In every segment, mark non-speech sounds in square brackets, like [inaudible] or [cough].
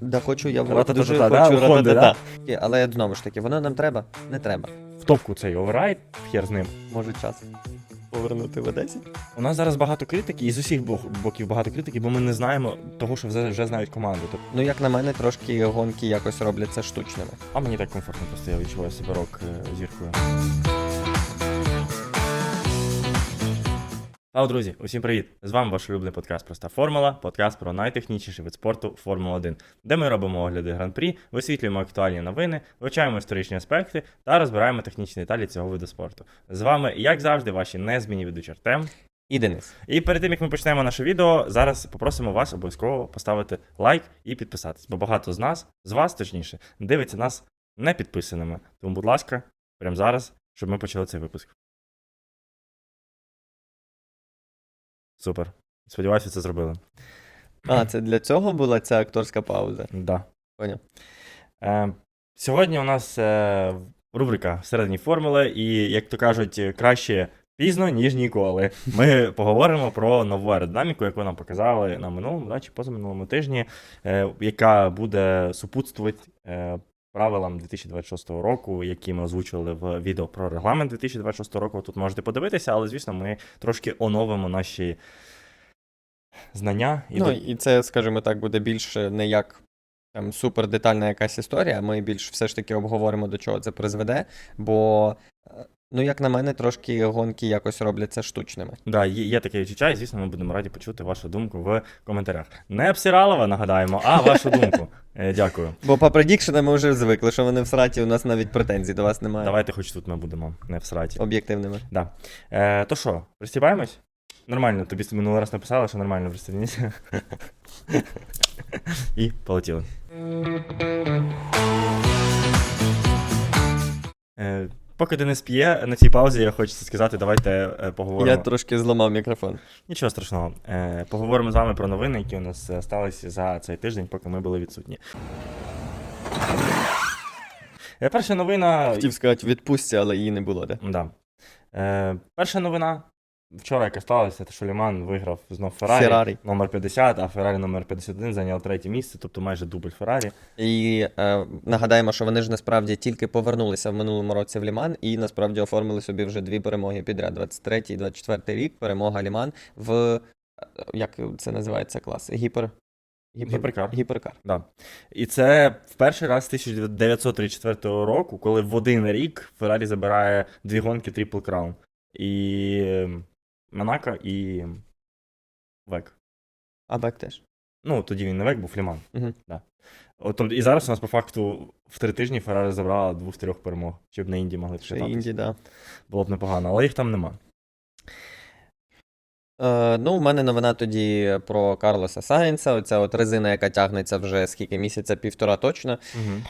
Да, хочу я в дуже хочу. Але знову ж таки, воно нам треба? Не треба. В топку цей оверрайд, хер з ним. Може час повернути в Одесі? У нас зараз багато критики, і з усіх боків багато критики, бо ми не знаємо того, що вже, вже знають команду. Тобто, Ну, як на мене, трошки гонки якось робляться штучними. а мені так комфортно, просто я відчуваю себе рок зіркою. Слава, друзі, усім привіт! З вами ваш улюблений подкаст Проста Формула, подкаст про найтехнічніший вид спорту Формула 1, де ми робимо огляди гран-прі, висвітлюємо актуальні новини, вивчаємо історичні аспекти та розбираємо технічні деталі цього виду спорту. З вами, як завжди, ваші незмінні ведучі Артем. І Денис. І перед тим як ми почнемо наше відео, зараз попросимо вас обов'язково поставити лайк і підписатись, бо багато з нас, з вас точніше, дивиться нас не підписаними. Тому, будь ласка, прямо зараз, щоб ми почали цей випуск. Супер. Сподіваюся, це зробили. А, це для цього була ця акторська пауза. Да. Поняв. Е, сьогодні у нас е, рубрика всередині формули, і, як то кажуть, краще пізно, ніж ніколи. Ми [laughs] поговоримо про нову аеродинаміку, яку нам показали на минулому да, чи позаминулому тижні, е, яка буде супутствувати е, правилам 2026 року, які ми озвучили в відео про регламент 2026 року. Тут можете подивитися, але, звісно, ми трошки оновимо наші знання. І Ну, до- і це, скажімо так, буде більше не як там супер детальна якась історія. Ми більш все ж таки обговоримо, до чого це призведе. Бо, е, ну, як на мене, трошки гонки якось робляться штучними. Да, є, є таке відчуття, і звісно, ми будемо раді почути вашу думку в коментарях. Не Псиралова, нагадаємо, а вашу думку. [laughs] Е, Дякую. Бо по предікшенам ми вже звикли, що вони в сраті, у нас навіть претензій до вас немає. Давайте, хоч тут ми будемо не в сраті. Об'єктивними. Да. Е, то що, пристібаємось? Нормально, тобі минулий раз написали, що нормально пристібніться. [laughs] І полетіли. Е, поки Денис п'є, на цій паузі я хочу сказати, давайте е, поговоримо. Я трошки зламав мікрофон. Нічого страшного. Е, поговоримо з вами про новини, які у нас е, сталися за цей тиждень, поки ми були відсутні. Перша новина. Хотів сказати відпустці, але її не було, де? Да. Е, перша новина. Вчора, яка сталася, те, що Ліман виграв знов Феррарі, Феррарі. номер 50, а Феррарі номер 51 зайняв третє місце, тобто майже дубль Феррарі. І е, нагадаємо, що вони ж насправді тільки повернулися в минулому році в Ліман і насправді оформили собі вже дві перемоги підряд: 23 і 24 рік. Перемога Ліман в е, як це називається клас? Гіпер. Гіперкар. Гіперкар. Да. І це в перший раз з 1934 року, коли в один рік Феррарі забирає дві гонки Triple Crown. І ем, Монако і Век. А бек теж. Ну, тоді він не Век, був Ліман. Мгм. Да. От, тобто, і зараз у нас по факту в три тижні Феррарі забрала двох з трьох перемог, щоб на Інді могли Ще. Інді, да. Було б непогано, але їх там нема. Е, ну, у мене новина тоді про Карлоса Сайнса. Оця от резина, яка тягнеться вже скільки місяця, півтора точно. Угу.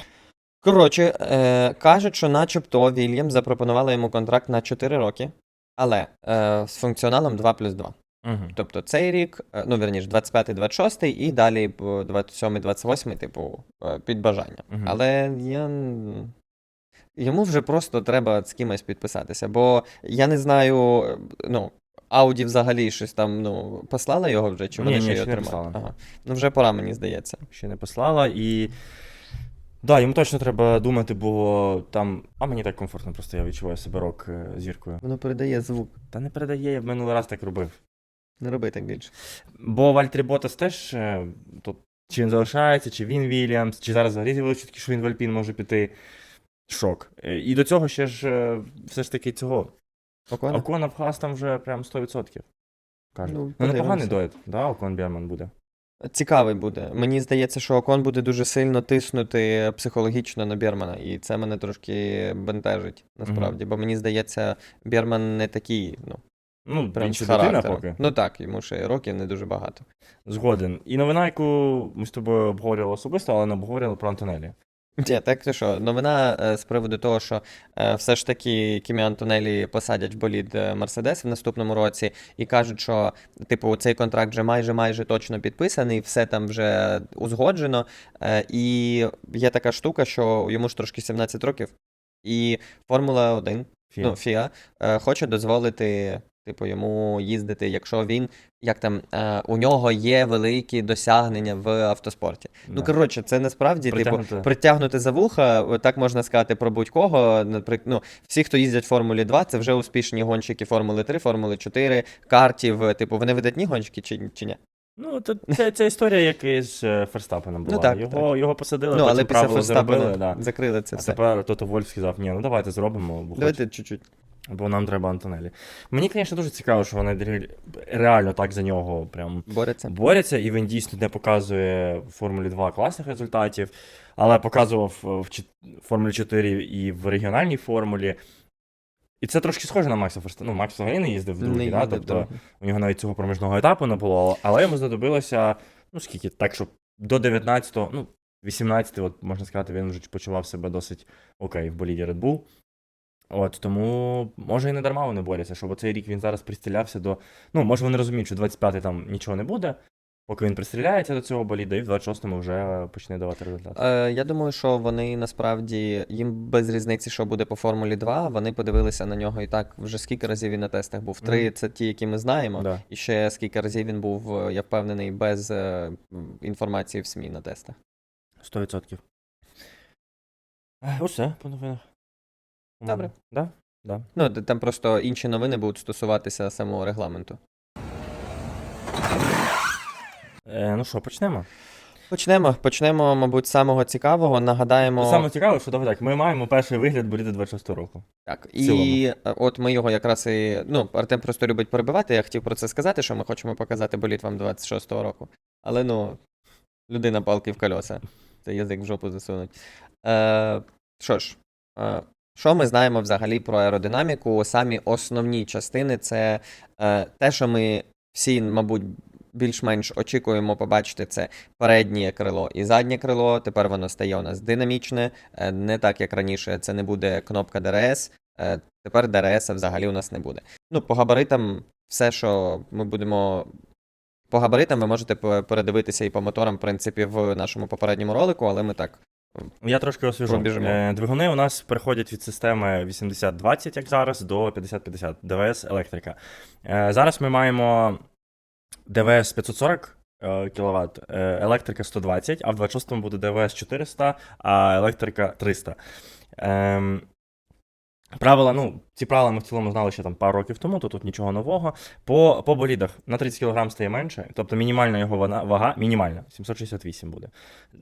Коротше, е, кажуть, що начебто Вільям запропонували йому контракт на 4 роки, але е, з функціоналом 2 плюс 2. Угу. Тобто цей рік, е, ну вірніш, 25-26 і далі 27-28, типу, е, під бажання. Мгм. Але я. Йому вже просто треба з кимось підписатися, бо я не знаю, е, ну. Ауді взагалі щось там, ну, послала його вже, чи ні, ще не тримають? Ага. Ну, вже пора, мені здається. Ще не послала і. Да, йому точно треба думати, бо там. А мені так комфортно, просто я відчуваю себе рок е, зіркою. Воно передає звук. Та не передає, я в минулий раз так робив. Не роби так більше. Бо Вальтрі Ботас теж е, чи він залишається, чи він Вільямс, чи зараз взагалі з'явилися чутки, що він в Альпін може піти. Шок. Е, І до цього ще ж е, все ж таки цього. Окона? Окона в Хас там вже прям 100%. Кажуть. Ну, Ну, непоганий подивимося. дует, да, Окон Берман буде. Цікавий буде. Мені здається, що Окон буде дуже сильно тиснути психологічно на Бермана, і це мене трошки бентежить, насправді. Бо мені здається, Берман не такий, ну, Ну, прям з дитина поки. Ну так, йому ще років не дуже багато. Згоден. І новина, яку ми з тобою обговорювали особисто, але не обговорювали про Антонелі. Ні, так то що, новина е, з приводу того, що е, все ж таки Кімі Антонелі посадять в болід е, Мерседес в наступному році, і кажуть, що типу цей контракт вже майже майже точно підписаний, все там вже узгоджено. Е, і є така штука, що йому ж трошки 17 років, і Формула 1, Фіа. ну, FIA, е, хоче дозволити Типу, йому їздити, якщо він як там е, у нього є великі досягнення в автоспорті. Ну коротше, це насправді типу Притягнути. притягнути за вуха. Так можна сказати про будь-кого. Наприклад, ну, всі, хто їздять в Формулі 2, це вже успішні гонщики Формули 3, Формули 4, картів. Типу, вони видатні гонщики чи, чи ні? Ну, то це, це історія, як із е, Ферстапеном була. Ну, так, його, його посадили, ну, але після правила зробили. Да. закрили це А все. тепер Тото Вольф сказав, ні, ну давайте зробимо, бо, Давайте чуть-чуть. Бо нам треба Антонелі. Мені, звісно, дуже цікаво, що вони реально так за нього прям Борються. борються, і він дійсно не показує в Формулі 2 класних результатів, але показував в Формулі 4 і в регіональній формулі. І це трошки схоже на Макса Ферстапена. Ну, Макс взагалі не їздив в другий, да? тобто у нього навіть цього проміжного етапу не було, але йому знадобилося, ну скільки, так, щоб до 19-го, ну, 18 от можна сказати, він вже почував себе досить окей в боліді Red Bull. От, тому, може, і не дарма вони борються, щоб цей рік він зараз пристрілявся до. Ну, може, вони розуміють, що 25-й там нічого не буде, поки він пристріляється до цього боліда, і в 26-му вже почне давати результат. Е, я думаю, що вони насправді їм без різниці, що буде по Формулі 2. Вони подивилися на нього і так вже скільки разів він на тестах був. Три Мгм. це ті, які ми знаємо. Да. І ще скільки разів він був, е, я впевнений, без е, інформації в СМІ на тестах. 100%. Е, Усе, по новинах. Добре. Да? Да. Ну, т- там просто інші новини будуть стосуватися самого регламенту. Е, ну що, почнемо? Почнемо. Почнемо, мабуть, з самого цікавого. Нагадаємо. Саме цікаве, що давай так, ми маємо перший вигляд боліди 26 року. Так, цілому. і е, от ми його якраз і. Ну, Артем просто любить перебивати. Я хотів про це сказати, що ми хочемо показати боліт вам 26-го року. Але ну, людина палки в кольоса. Це язик в жопу засунуть. Е, що ж, е, що ми знаємо взагалі про аеродинаміку? Самі основні частини це е, те, що ми всі, мабуть, більш-менш очікуємо побачити, це переднє крило і заднє крило. Тепер воно стає у нас динамічне, е, не так як раніше. Це не буде кнопка DRS. Е, Тепер DRS взагалі у нас не буде. Ну, по габаритам, все, що ми будемо. По габаритам ви можете передивитися і по моторам, в принципі, в нашому попередньому ролику, але ми так. Я трошки освіжу. Пробіжимо. Е, Двигуни у нас переходять від системи 80-20, як зараз, до 50-50 ДВС електрика. Е, Зараз ми маємо ДВС 540 кВт, електрика 120, а в 26-му буде ДВС 400, а електрика 300. Ем, Правила, ну, ці правила ми в цілому знали ще там пару років тому, то тут нічого нового. По, по болідах на 30 кг стає менше, тобто мінімальна його вага, вага мінімальна, 768 буде.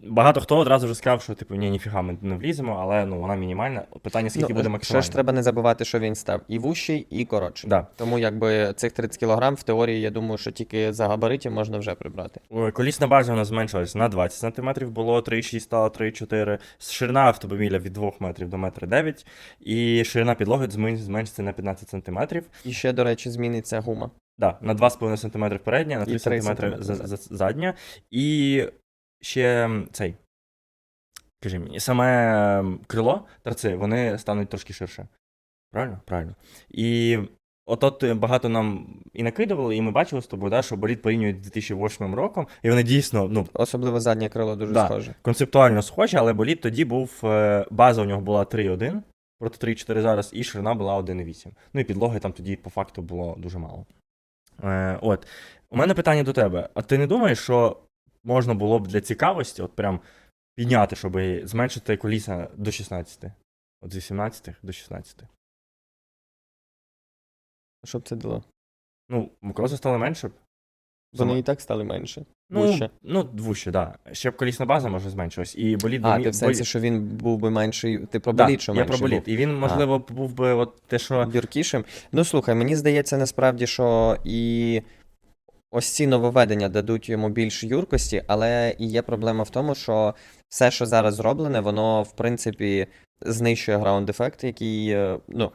Багато хто одразу вже сказав, що типу, ні, ніфіга, ми не вліземо, але ну, вона мінімальна. Питання, скільки буде ще максимально. ж треба не забувати, що він став і вущий, і коротший. Да. Тому якби цих 30 кг в теорії, я думаю, що тільки за габаритів можна вже прибрати. Колісна база у нас зменшилась на 20 см, було 3,6, стало 3,4. Ширина автомобіля від 2 метрів до 1,9 м. І ширина підлоги змен- зменшиться на 15 см. І ще, до речі, зміниться гума. Да, на 2,5 см передня, на 3 3 см задня. І ще цей. Кажи мені, саме крило, торци, вони стануть трошки ширше. Правильно? Правильно. І от багато нам і накидували, і ми бачили з тобою, да, що боліт порівнюють з 2008 роком, і вони дійсно, ну, Особливо заднє крило дуже Да. схоже. концептуально схожі, але боліт тоді був. е, База у нього була 3,1 проти 3,4 зараз, і ширина була 1,8. Ну і підлоги там тоді по факту було дуже мало. Е, от. У мене питання до тебе. А ти не думаєш, що можна було б для цікавості, от прям підняти, щоб зменшити коліса до 16? От з 18 до 16. Що б це дало? Ну, колеса стали менше. б. Вони і так стали менше. ну, вище. ну, вуще, так. Да. Ще б колісна база може зменшилась. І боліт би А, ти в сенсі, болі- що він був би менший. Ти про Да, боліт, що я про боліт. був. І він, можливо, був би от те, що. Дюркішим. Ну слухай, мені здається, насправді, що і ось ці нововведення дадуть йому більш юркості, але і є проблема в тому, що все, що зараз зроблене, воно, в принципі, знищує граунд ефект, який, е, ну,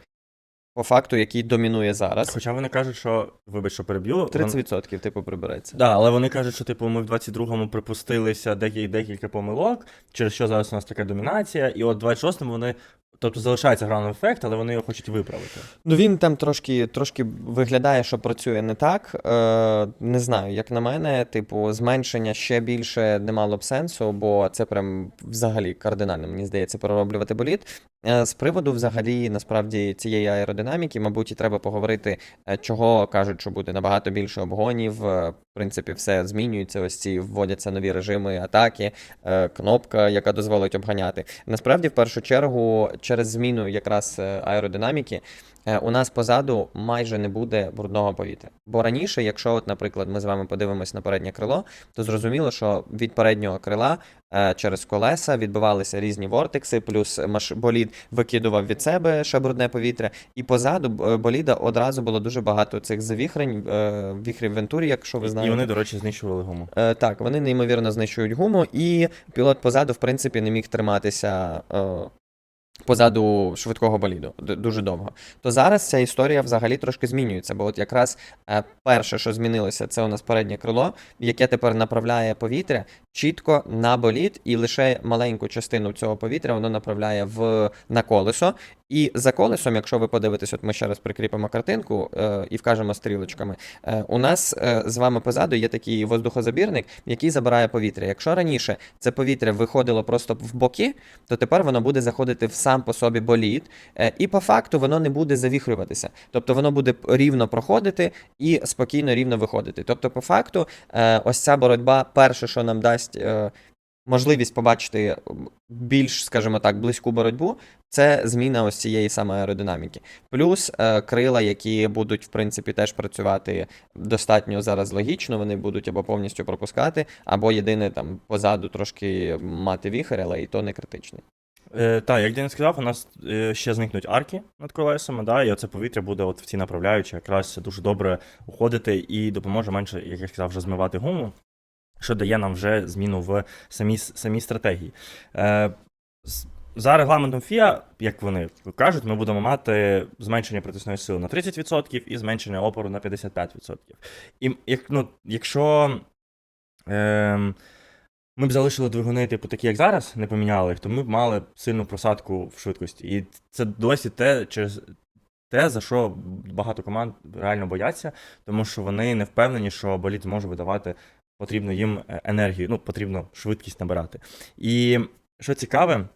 по факту, який домінує зараз. Хоча вони кажуть, що, вибач, що переб'ю. 30% типу прибереться. Да, але вони кажуть, що типу ми в 22-му припустилися декілька, декілька помилок, через що зараз у нас така домінація, і от в 26-му вони. Тобто залишається граунд ефект, але вони його хочуть виправити. Ну він там трошки, трошки виглядає, що працює не так. Е, не знаю, як на мене, типу, зменшення ще більше не мало б сенсу, бо це прям взагалі кардинально, мені здається, перероблювати боліт. Е, З приводу взагалі насправді цієї аеродинаміки, мабуть, і треба поговорити, е, чого кажуть, що буде набагато більше обгонів. е, В принципі, все змінюється. Ось ці вводяться нові режими атаки, е, кнопка, яка дозволить обганяти. Насправді, в першу чергу, через зміну якраз е, аеродинаміки. е, У нас позаду майже не буде брудного повітря. Бо раніше, якщо, от, наприклад, ми з вами подивимось на переднє крило, то зрозуміло, що від переднього крила е, через колеса відбивалися різні вортекси, плюс болід викидував від себе ще брудне повітря, і позаду боліда одразу було дуже багато цих завіхрень, віхрів вентурі, якщо ви знаєте. І вони, до речі, знищували гуму. Так, вони неймовірно знищують гуму, і пілот позаду, в принципі, не міг триматися позаду швидкого боліду дуже довго. То зараз ця історія взагалі трошки змінюється, бо от якраз е, перше, що змінилося, це у нас переднє крило, яке тепер направляє повітря чітко на болід, і лише маленьку частину цього повітря воно направляє в на колесо. І за колесом, якщо ви подивитесь, от ми ще раз прикріпимо картинку е, і вкажемо стрілочками. Е, у нас е, з вами позаду є такий воздухозабірник, який забирає повітря. Якщо раніше це повітря виходило просто в боки, то тепер воно буде заходити в сам по собі болід, е, і по факту воно не буде завіхрюватися. Тобто воно буде рівно проходити і спокійно рівно виходити. Тобто, по факту, е, ось ця боротьба, перше, що нам дасть. е, Можливість побачити більш, скажімо так, близьку боротьбу, це зміна ось цієї саме аеродинаміки. Плюс е, крила, які будуть, в принципі, теж працювати достатньо зараз логічно, вони будуть або повністю пропускати, або єдине там позаду трошки мати віхер, але і то не критичний. Е, так, як Денис сказав, у нас е, ще зникнуть арки над колесами, да, і оце повітря буде от в ці направляючі якраз дуже добре уходити і допоможе менше, як я сказав, вже змивати гуму, що дає нам вже зміну в самій, самій стратегії. Е, за регламентом FIA, як вони кажуть, ми будемо мати зменшення притисної сили на 30% і зменшення опору на 55%. І як, ну, якщо. Ем, ми б залишили двигуни, типу, такі, як зараз, не поміняли їх, то ми б мали сильну просадку в швидкості. І це досі те, через те, за що багато команд реально бояться, тому що вони не впевнені, що болід зможе видавати потрібну їм е, енергію, ну, потрібно швидкість набирати. І що цікаве, е,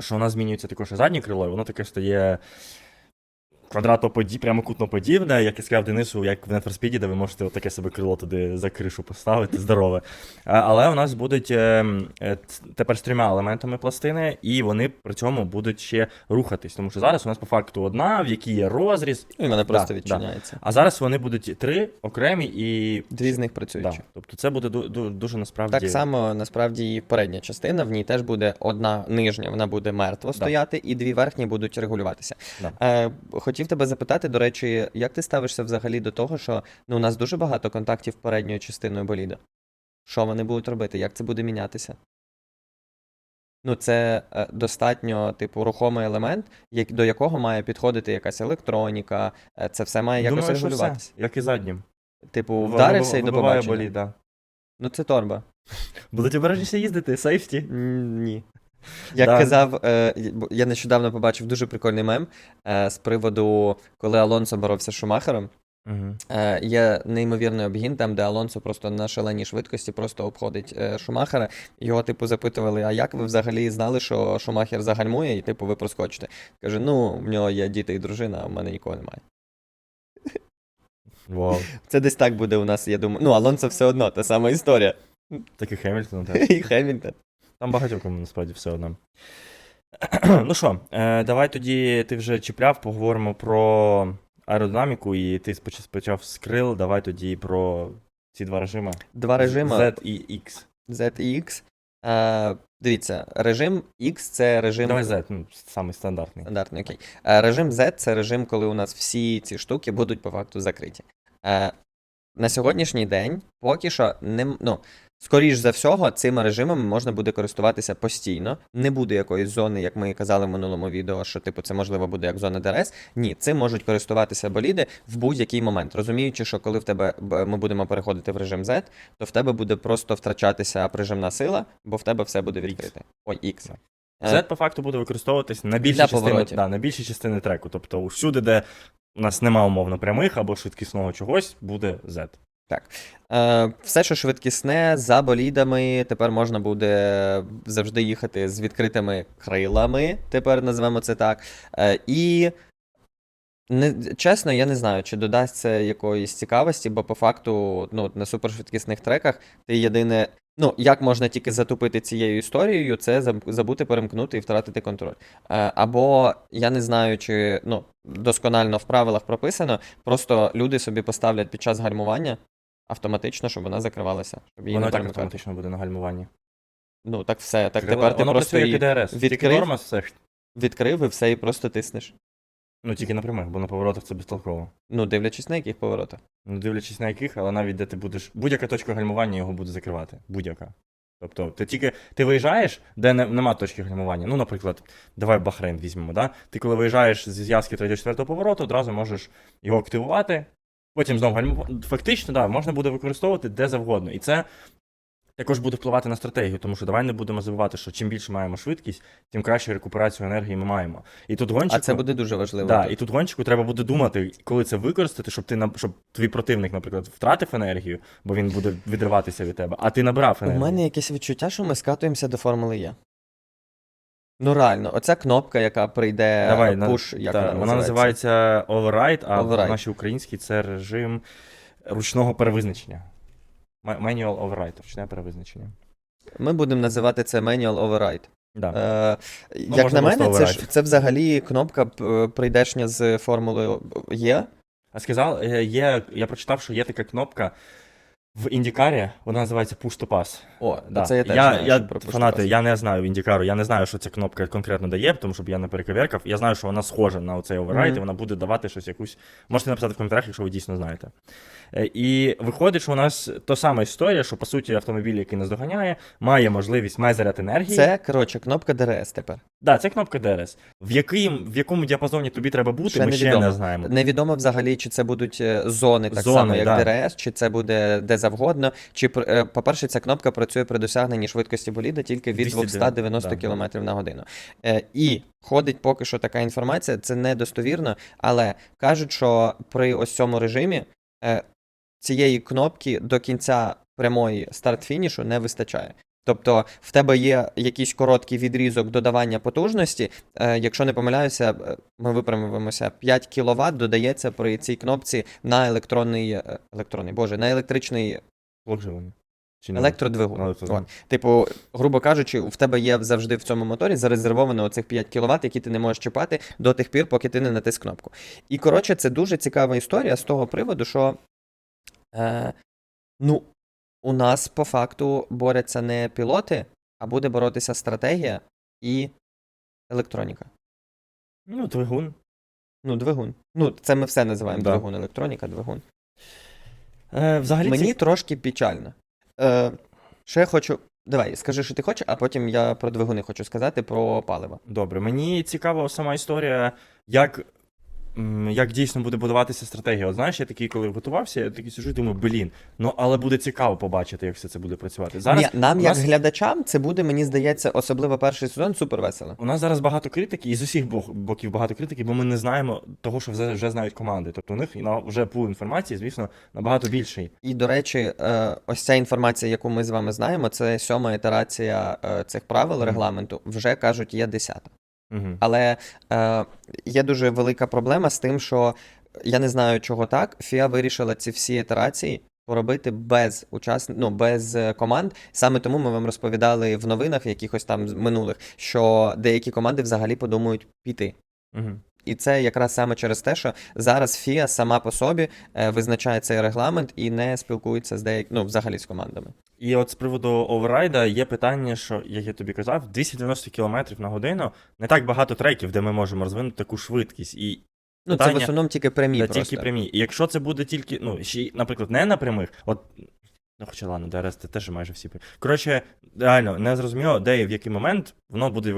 що у нас змінюється також і заднє крило, і воно таке стає. Квадратоподі, прямокутноподібне, як я сказав Денису, як в Speed, де ви можете таке себе крило туди за кришу поставити, здорове. Але у нас будуть е, е, тепер з трьома елементами пластини, і вони при цьому будуть ще рухатись. Тому що зараз у нас по факту одна, в якій є розріз, і мене просто Да, відчиняється. а зараз вони будуть три окремі і. Дві з них працюючі. Да. Тобто це буде ду- ду- дуже насправді. Так само насправді і передня частина, в ній теж буде одна нижня, вона буде мертво стояти, і дві верхні будуть регулюватися. Да. Е, хотів тебе запитати, до речі, як ти ставишся взагалі до того, що ну, у нас дуже багато контактів передньою частиною боліда? Що вони будуть робити? Як це буде мінятися? Ну, це е, достатньо, типу, рухомий елемент, як, до якого має підходити якась електроніка, е, це все має якось Думаю, що все, регулюватися. як і заднім. Типу, вдарився і до побачення. Ну, це торба. Будуть обережніше їздити, сейфті. Ні. Як Да. казав, е, я нещодавно побачив дуже прикольний мем е, з приводу, коли Алонсо боровся з Шумахером. Угу. Є неймовірний обгін, там, де Алонсо просто на шаленій швидкості просто обходить Шумахера. Його, типу, запитували: а як ви взагалі знали, що Шумахер загальмує, і типу ви проскочите? Каже: ну, в нього є діти і дружина, а в мене нікого немає. Вау. Це десь так буде у нас, я думаю. Ну, Алонсо все одно, та сама історія. Так і Хемільтон теж. [laughs] І Хемільтон. Там багатьом кому насправді все одно. [clears throat] ну що, е, давай тоді ти вже чіпляв, поговоримо про аеродинаміку, і ти почав з крил, давай тоді про ці два режими. Два режими. Z і X. Z і X. Е, дивіться, режим X це режим. Давай Z, ну, самий стандартний. Стандартний, окей. Е, режим Z це режим, коли у нас всі ці штуки будуть по факту закриті. Е, на сьогоднішній день поки що не. Ну, скоріш за всього, цими режимами можна буде користуватися постійно. Не буде якоїсь зони, як ми казали в минулому відео, що типу це можливо буде як зона ДРС. Ні, цим можуть користуватися боліди в будь-який момент. Розуміючи, що коли в тебе ми будемо переходити в режим Z, то в тебе буде просто втрачатися прижимна сила, бо в тебе все буде відкрите. Ой, X. Е, Z по факту буде використовуватись на більші Для частини, да, на більші частини треку. Тобто всюди, де у нас нема умовно прямих або швидкісного чогось, буде Z. Е, все, що швидкісне, за болідами, тепер можна буде завжди їхати з відкритими крилами, тепер назвемо це так. Е, і не, чесно, я не знаю, чи додасть це якоїсь цікавості, бо по факту ну, на супершвидкісних треках ти єдине. Ну, як можна тільки затупити цією історією, це забути перемкнути і втратити контроль. Е, або я не знаю, чи ну, досконально в правилах прописано, просто люди собі поставлять під час гальмування автоматично, щоб вона закривалася. Щоб її Воно не і так перемикати. автоматично буде на гальмуванні. Ну, так все. Так Воно- тепер ти воно просто працює її як ДРС. Тільки відкрив? норма все ж. відкрив і все, і просто тиснеш. Ну тільки на прямих, бо на поворотах це безтолково. Ну, дивлячись на яких поворотах. Ну, дивлячись на яких, але навіть де ти будеш. Будь-яка точка гальмування його буде закривати. Будь-яка. Тобто, ти тільки ти виїжджаєш, де не, нема точки гальмування. Ну, наприклад, давай Бахрейн візьмемо, да? Ти коли виїжджаєш з зв'язки 3-4 повороту, одразу можеш його активувати. Потім знову. Фактично, да, можна буде використовувати де завгодно. І це також буде впливати на стратегію, тому що давай не будемо забувати, що чим більше маємо швидкість, тим краще рекуперацію енергії ми маємо. І тут гонщику, А це буде дуже важливо. Да, і тут гонщику треба буде думати, коли це використати, щоб ти щоб твій противник, наприклад, втратив енергію, бо він буде відриватися від тебе, а ти набрав енергію. У мене якесь відчуття, що ми скатуємося до Формули Е. Ну реально, оця кнопка, яка прийде Давай, на- як та, вона, вона називається Override, а Override. в нашій українській це режим ручного перевизначення. Ма- Manual Override, ручне перевизначення. Ми будемо називати це Manual Override. Да. Е, як Ну, можна на мене, просто це, ж, override. це взагалі кнопка п- прийдешня з Формули Е. А сказав, е, є, я прочитав, що є така кнопка в індікарі, вона називається Push to Pass. О, Да. це я теж я, знаю, я що про фанати, я не знаю Індікару, я не знаю, що ця кнопка конкретно дає, тому щоб я не перековеркав. Я знаю, що вона схожа на оцей оверрайд, Мгм. і вона буде давати щось якусь. Можете написати в коментарях, якщо ви дійсно знаєте. Е, І виходить, що у нас та сама історія, що по суті автомобіль, який нас доганяє, має можливість, має заряд енергії. Це, коротше, кнопка ДРС тепер. Да, це кнопка DRS. В, яким, в якому діапазоні тобі треба бути, Ще ми ще невідомо. не знаємо. Невідомо взагалі, чи це будуть е, зони, так Зони, само, як да. ДРС, чи це буде де завгодно. Чи, е, по-перше, ця кнопка працює при досягненні швидкості боліда тільки від 290, 290 да. км на годину. Е, І ходить поки що така інформація, це недостовірно, але кажуть, що при ось цьому режимі е, цієї кнопки до кінця прямої старт-фінішу не вистачає. Тобто в тебе є якийсь короткий відрізок додавання потужності. Е, якщо не помиляюся, е, ми виправимося, 5 кВт додається при цій кнопці на електронний, е, електронний, боже, на електричний Чи електродвигун. Електродвигун. Типу, грубо кажучи, в тебе є завжди в цьому моторі зарезервовано оцих 5 кВт, які ти не можеш чіпати до тих пір, поки ти не натис кнопку. І коротше, це дуже цікава історія з того приводу, що е, ну, у нас по факту борються не пілоти, а буде боротися стратегія і електроніка. Ну, двигун. Ну, двигун. Ну, це ми все називаємо Да. двигун, електроніка, двигун. Е, взагалі, Мені ці- трошки печально. Е, я хочу. Давай, скажи, що ти хочеш, а потім я про двигуни хочу сказати про паливо. Добре, мені цікава сама історія, як, як дійсно буде будуватися стратегія. От знаєш, я такий, коли готувався, я такий сижу і думаю, блін, ну але буде цікаво побачити, як все це буде працювати. Зараз Ні, нам, у як глядачам, це буде, мені здається, особливо перший сезон, супер весело. У нас зараз багато критики, і з усіх бок- боків багато критики, бо ми не знаємо того, що вже, вже знають команди. Тобто у них вже пул інформації, звісно, набагато більший. І, до речі, е, ось ця інформація, яку ми з вами знаємо, це сьома ітерація е, цих правил регламенту. Вже кажуть, є десята. Угу. Але е, є дуже велика проблема з тим, що я не знаю, чого так. FIA вирішила ці всі ітерації поробити без учас... ну, без е, команд. Саме тому ми вам розповідали в новинах якихось там минулих, що деякі команди взагалі подумають піти. Угу. І це якраз саме через те, що зараз FIA сама по собі е, визначає цей регламент і не спілкується з деяк... ну, взагалі з командами. І от з приводу оверрайда є питання, що, як я тобі казав, 290 км на годину не так багато треків, де ми можемо розвинути таку швидкість. І Ну, це в основному тільки прямі Да, просто. тільки прямі. І якщо це буде тільки, ну, ще, наприклад, не на прямих, от. Ну, хоча ладно, ДРС це теж майже всі. Коротше, реально, не зрозуміло, де і в який момент воно буде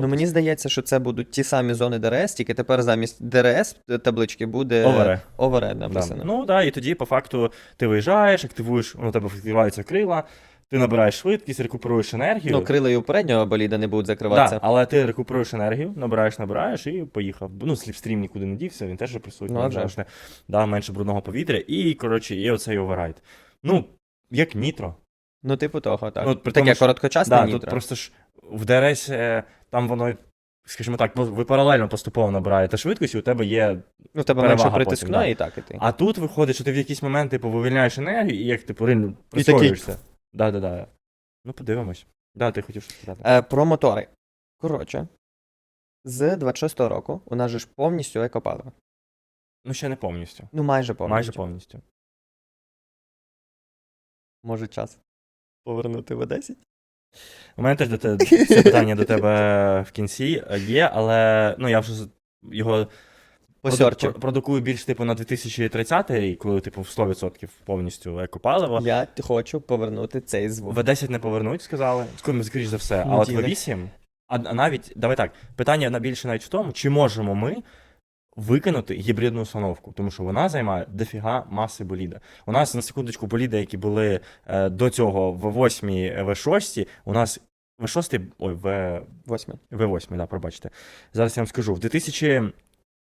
Ну, мені здається, що це будуть ті самі зони ДРС, тільки тепер замість ДРС таблички буде Овере. овере Да. написано. Ну так, да, і тоді, по факту, ти виїжджаєш, активуєш, у тебе відкриваються крила, ти набираєш швидкість, рекуперуєш енергію. Ну, крила і у переднього боліда не будуть Да, закриватися. але ти рекуперуєш енергію, набираєш, набираєш і поїхав. Ну, сліпстрім нікуди не дівся, він теж присутній. Ну, да, менше брудного повітря, і, коротше, є оцей оверрайд. Ну, як нітро. Ну, типу того, так. Ну, при Таке тому, що- короткочасне Да, нітро. тут просто ж в ДРС е, там воно, скажімо так, по- ви паралельно поступово набираєте швидкість, і у тебе є. Ну, в тебе перевага менше потім, да. і так, і ти. А тут виходить, що ти в якийсь момент типу, вивільняєш енергію, і як типу реально прискорюєшся. Да, да, да. Ну, подивимось. Да, ти хотів щось сказати. Е, про мотори. Коротше, з 26-го року у нас же ж повністю екопаливо. Ну, ще не повністю. Ну, майже повністю. Майже повністю. Може час повернути в 10? У мене теж до тебе [laughs] це питання до тебе в кінці є, але ну я вже його Посерчу. продукую більш типу на 2030 рік, коли типу в 100% повністю екопаливо. Я хочу повернути цей звук. В10 не повернуть, сказали. Скоріш за все. А от. В8, а, а навіть, давай так, питання більше навіть в тому, чи можемо ми викинути гібридну установку, тому що вона займає дофіга маси боліда. У нас на секундочку боліди, які були е, до цього в 8 В6, у нас В6, ой, В, Восьмий. В8, да, пробачте. Зараз я вам скажу. В 2000,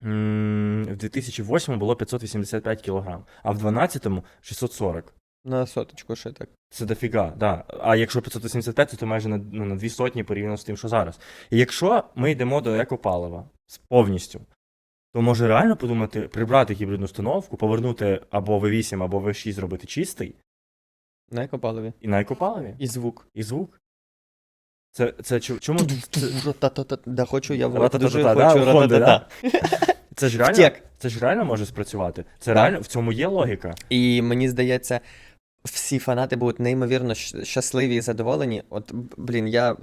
м, в 2008 було 585 кг, а в 2012 640. На соточку ще так. Це дофіга, да. А якщо 585, то це майже на, ну, на дві сотні порівняно з тим, що зараз. І якщо ми йдемо до екопалива з повністю, то може реально подумати, прибрати гібридну установку, повернути або V8, або V6 зробити чистий, На екопаливі. і на екопаливі, І звук. і звук. Це, це чому? Да, хочу я в дуже хочу рататата. це ж реально, це ж реально може спрацювати. Це реально, в цьому є логіка. І мені здається, всі фанати будуть неймовірно щасливі і задоволені. От, блін, я.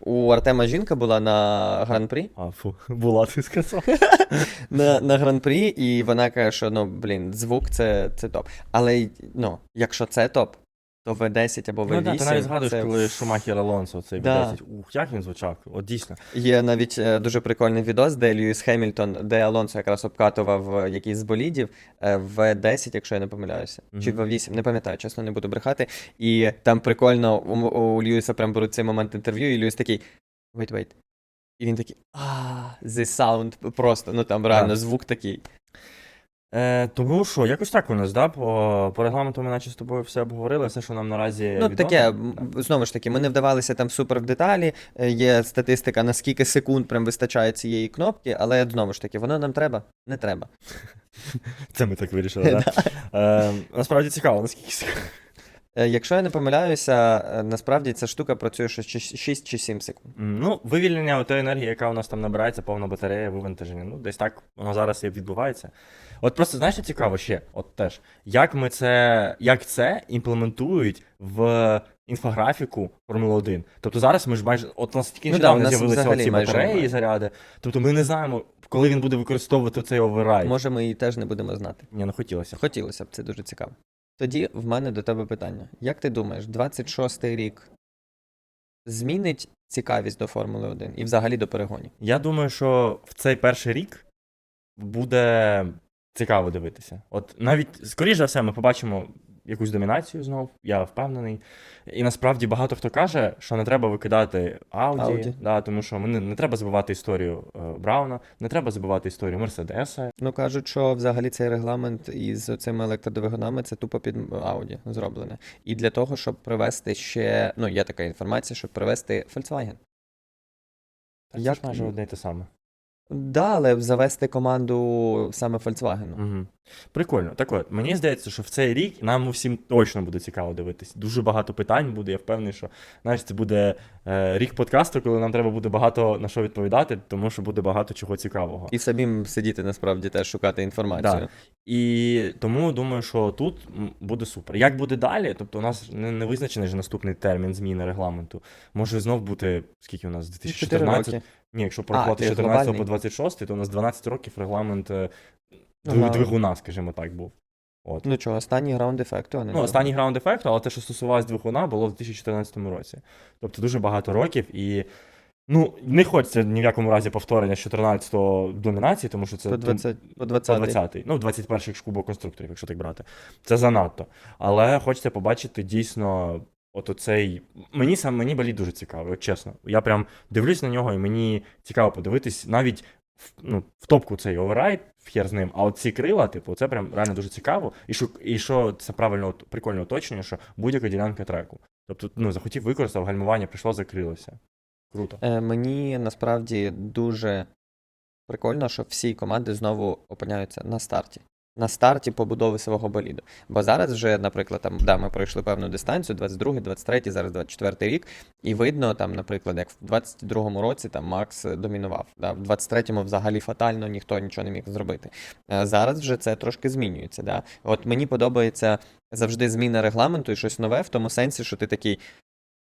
У Артема жінка була на гран-прі. А, фу, [laughs] була ти сказав. [laughs] На, на гран-прі, і вона каже, що ну, блін, звук це, це топ. Але ну, якщо це топ, то V10 або V8. Ну, да, ти навіть згадуєш, це... коли Шумахер Алонсо цей Да. V10. Ух, як він звучав. От дійсно. Є навіть е, дуже прикольний відос, де Льюіс Хемільтон, де Алонсо якраз обкатував е, якийсь з болідів е, в 10, якщо я не помиляюся, чи Мгм. в 8, не пам'ятаю, чесно, не буду брехати. І там прикольно у, у Льюіса прям беруть цей момент інтерв'ю, і Льюіс такий wait, wait. І він такий, а, the sound, просто, ну там реально звук такий. Е, тому що, якось так у нас, да? По, по регламенту ми наче з тобою все обговорили, все, що нам наразі. Ну, відомо. таке, знову ж таки, ми не вдавалися там супер в деталі. е, Є статистика, на скільки секунд прям вистачає цієї кнопки, але знову ж таки, воно нам треба? Не треба. [laughs] Це ми так вирішили, да? [laughs] е, насправді цікаво, наскільки секунд. Якщо я не помиляюся, е, насправді ця штука працює ще 6 чи 7 секунд. Ну, вивільнення тої енергії, яка у нас там набирається, повна батарея, вивантаження. Ну, десь так воно зараз і відбувається. От просто знаєш, що цікаво ще, от теж, як ми це, як це імплементують в інфографіку Формули 1. Тобто зараз ми ж майже, от у нас тільки Ну да, з'явилися ці батареї і заряди. Тобто ми не знаємо, коли він буде використовувати цей оверрайд. Може, ми її теж не будемо знати. Ні, ну хотілося. Хотілося б, це дуже цікаво. Тоді в мене до тебе питання. Як ти думаєш, 26-й рік змінить цікавість до Формули 1 і взагалі до перегонів? Я думаю, що в цей перший рік буде цікаво дивитися. От навіть, скоріш за все, ми побачимо якусь домінацію знов, я впевнений. І насправді багато хто каже, що не треба викидати Ауді, Audi. Да, тому що не, не треба забувати історію е, Брауна, не треба забувати історію Мерседеса. Ну кажуть, що взагалі цей регламент із цими електродвигунами це тупо під Audi зроблене. І для того, щоб привести ще, ну є така інформація, щоб привести Volkswagen. Як Як- майже одне й те саме. Да, але завести команду саме Volkswagen. Угу. Прикольно. Так от, мені здається, що в цей рік нам всім точно буде цікаво дивитись. Дуже багато питань буде. Я впевнений, що знаєш, це буде е, рік подкасту, коли нам треба буде багато на що відповідати, тому що буде багато чого цікавого. І самим сидіти насправді теж шукати інформацію. Да. І тому думаю, що тут буде супер. Як буде далі? Тобто, у нас не, не визначений ж наступний термін зміни регламенту. Може знов бути скільки у нас? 2014? Ні, якщо порахувати ти 14 по глобальний. 26, то у нас 12 років регламент е, Ага. двигуна, скажімо так, був. От. Ну чого, останній граунд ефекту, а не Ну, останній граунд ефекту, але те, що стосувалось двигуна, було в 2014 році. Тобто дуже багато років і. Ну, не хочеться ні в якому разі повторення з 14-го домінації, тому що це по тим- 20, по по 20. 20-й. Ну, 21-й ж кубок конструкторів, якщо так брати. Це занадто. Але хочеться побачити дійсно от оцей. Мені сам мені боліт дуже цікавий, от чесно. Я прям дивлюсь на нього, і мені цікаво подивитись навіть в, ну, в топку цей оверрайд, хер з ним, а от ці крила, типу, це прям реально дуже цікаво. І що, і що це правильно от, прикольне уточнення, що будь-яка ділянка треку. Тобто, ну, захотів використав, гальмування прийшло, закрилося. Круто. Е, Мені насправді дуже прикольно, що всі команди знову опиняються на старті. На старті побудови свого боліду. Бо зараз вже, наприклад, там, да, ми пройшли певну дистанцію, 22, 23, зараз 24 рік, і видно, там, наприклад, як в 22-му році там Макс домінував. Да, в 23-му взагалі фатально ніхто нічого не міг зробити. Е, Зараз вже це трошки змінюється. Да? От мені подобається завжди зміна регламенту і щось нове, в тому сенсі, що ти такий.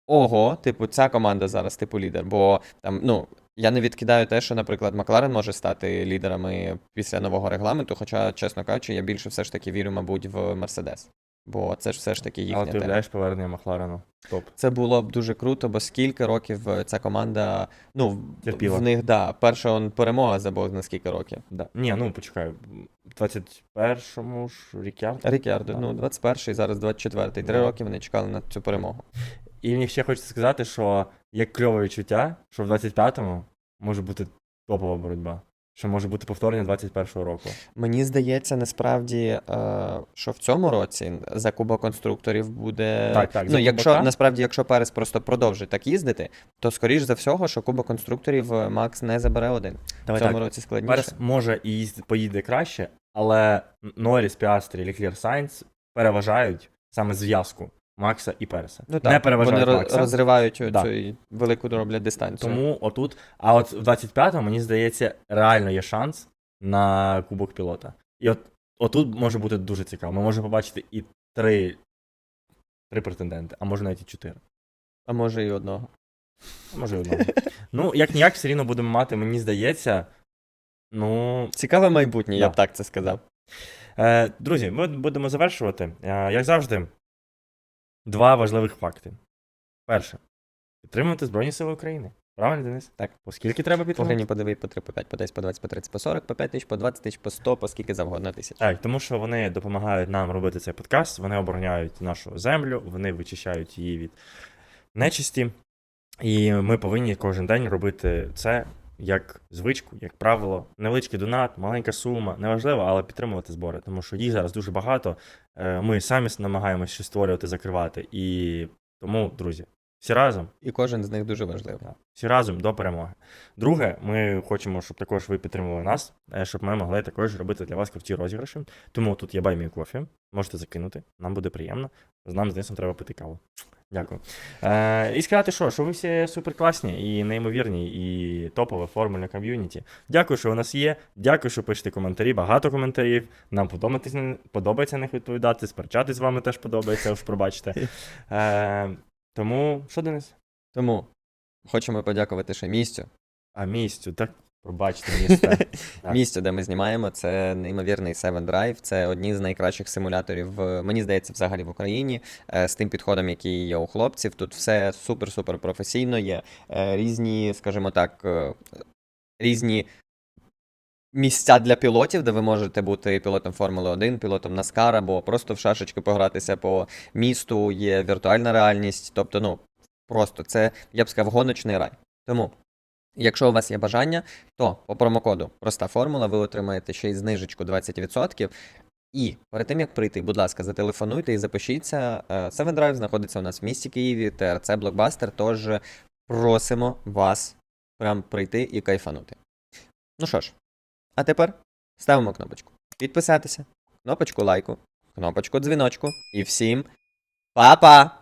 Ого, типу, ця команда зараз, типу, лідер. Бо там, ну, я не відкидаю те, що, наприклад, Макларен може стати лідерами після нового регламенту, хоча, чесно кажучи, я більше все ж таки вірю, мабуть, в Мерседес. Бо це ж все ж таки Але їхня ти тема. уявляєш повернення Макларену. Топ. Це було б дуже круто, бо скільки років е, ця команда, ну, Терпіла. в них, да, перша он, перемога за Бог на скільки років. Да. Ні, ну почекай. В 21-му ж Рікярд. Рікардо, Да. ну, 21-й, зараз 24-й. Три Да. роки вони чекали на цю перемогу. І мені ще хочеться сказати, що є кльове відчуття, що в 25-му може бути топова боротьба. Що може бути повторення 21-го року. Мені здається, насправді, е, що в цьому році за Кубок конструкторів буде. Так, так, ну, якщо Кубока. насправді, якщо Перес просто продовжить так їздити, то скоріш за всього, що Кубок конструкторів е, Макс не забере один. Давай в цьому так. році складніше. Перес може і поїде краще, але Норріс, Піастрі, Леклер Сайнц переважають саме зв'язку Макса і Переса. Ну, так, не переважають вони Макса. розривають Да. цю велику роблять дистанцію. Тому отут. А от в 25-му, мені здається, реально є шанс на Кубок пілота. І от отут може бути дуже цікаво. Ми можемо побачити і три, три претенденти, а може навіть і чотири. А може і одного. А Може, і одного. ну, як ніяк, все рівно будемо мати, мені здається. Ну, Цікаве майбутнє, я б так це сказав. Е, друзі, ми будемо завершувати. Е, як завжди, два важливих факти. Перше, підтримувати Збройні Сили України. Правильно, Денис? Так. Оскільки треба По підтримувати? гривні, по 2, по 3, по 5, по 10, по 20, по 30, по 40, по 5 тисяч, по 20 тисяч, по 100, по скільки завгодно тисяч. Так, тому що вони допомагають нам робити цей подкаст, вони обороняють нашу землю, вони вичищають її від нечисті. І ми повинні кожен день робити це як звичку, як правило. Невеличкий донат, маленька сума, неважливо, але підтримувати збори, тому що їх зараз дуже багато. Е, Ми самі намагаємося щось створювати, закривати. І тому, друзі, всі разом І кожен з них дуже важливий. Всі разом до перемоги. Друге, ми хочемо, щоб також ви підтримували нас, е, щоб ми могли також робити для вас круті розіграші. Тому тут є баймі кофі. Можете закинути, нам буде приємно. З нам з Денисом треба пити каву. Дякую. Е, і сказати, що, що ви всі супер класні і неймовірні, і топове формульне ком'юніті. Дякую, що у нас є. Дякую, що пишете коментарі. Багато коментарів. Нам подобається, подобається на них відповідати. Сперечатись з вами теж подобається, уж пробачте. [laughs] Е, тому, що, Денис? Тому хочемо подякувати ще місцю. А місцю, так пробачте місце. [laughs] Місце, де ми знімаємо, це неймовірний Seven Drive. Це одні з найкращих симуляторів, мені здається, взагалі в Україні. е, З тим підходом, який є у хлопців. Тут все супер-супер професійно. Є е, різні, скажімо так, е, різні. Місця для пілотів, де ви можете бути пілотом Формули 1, пілотом NASCAR, або просто в шашечки погратися по місту, є віртуальна реальність. Тобто, ну, просто це, я б сказав, гоночний рай. Тому, якщо у вас є бажання, то по промокоду проста формула ви отримаєте ще й знижечку 20%. І перед тим як прийти, будь ласка, зателефонуйте і запишіться. Е, Seven Drive знаходиться у нас в місті Києві, ТРЦ Блокбастер. Тож просимо вас прям прийти і кайфанути. Ну що ж, а тепер ставимо кнопочку підписатися, кнопочку лайку, кнопочку дзвіночку і всім па-па!